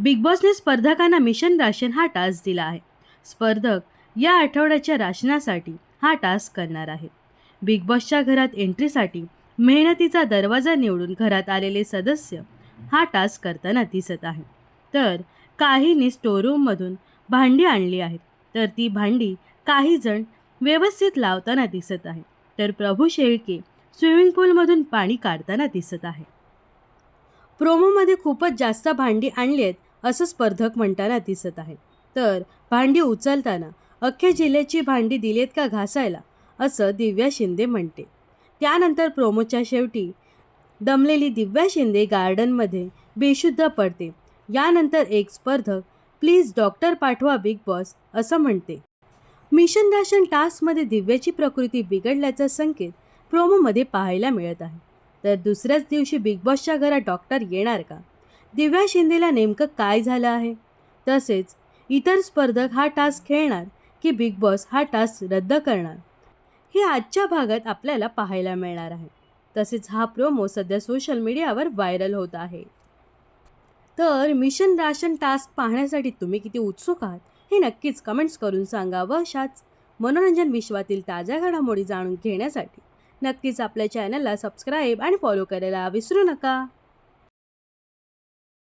Big बॉसने स्पर्धकांना mission ration हा टास्क दिला आहे. स्पर्धक या आठवड्याच्या राशनासाठी हा टास्क करणार आहे. बिग बॉसच्या घरात एंट्रीसाठी मेहनतीचा दरवाजा निवडून घरात आलेले सदस्य हा टास्क करताना दिसत आहे. तर काहींनी स्टोरूममधून भांडी आणली आहेत. तर ती भांडी काही जण व्यवस्थित लावताना दिसत आहे. तर प्रभू शेळके स्विमिंग पूलमधून पाणी काढताना दिसत आहे. प्रोमोमध्ये खूपच जास्त भांडी आणली आहेत. असं स्पर्धक म्हणताना दिसत आहे. तर भांडी उचलताना अख्ख्या जिल्ह्याची भांडी दिलेत का घासायला? असं दिव्या शिंदे म्हणते. त्यानंतर प्रोमोच्या शेवटी दमलेली दिव्या शिंदे गार्डनमध्ये बेशुद्ध पडते. यानंतर एक स्पर्धक प्लीज डॉक्टर पाठवा बिग बॉस असं म्हणते. मिशन राशन टास्कमध्ये दिव्याची प्रकृती बिघडल्याचा संकेत प्रोमोमध्ये पाहायला मिळत आहे. तर दुसऱ्याच दिवशी बिग बॉसच्या घरात डॉक्टर येणार का? दिव्या शिंदेला नेमकं काय झालं आहे? तसेच इतर स्पर्धक हा टास्क खेळणार की बिग बॉस हा टास्क रद्द करणार? हे आजच्या भागात आपल्याला पाहायला मिळणार आहे. तसेच हा प्रोमो सध्या सोशल मीडियावर व्हायरल होत आहे. तर मिशन राशन टास्क पाहण्यासाठी तुम्ही किती उत्सुक आहात? हे नक्कीच कमेंट्स करून सांगा व अशाच मनोरंजन विश्वातील ताज्या घडामोडी जाणून घेण्यासाठी नक्कीच आपल्या चॅनलला सबस्क्राईब आणि फॉलो करायला विसरू नका.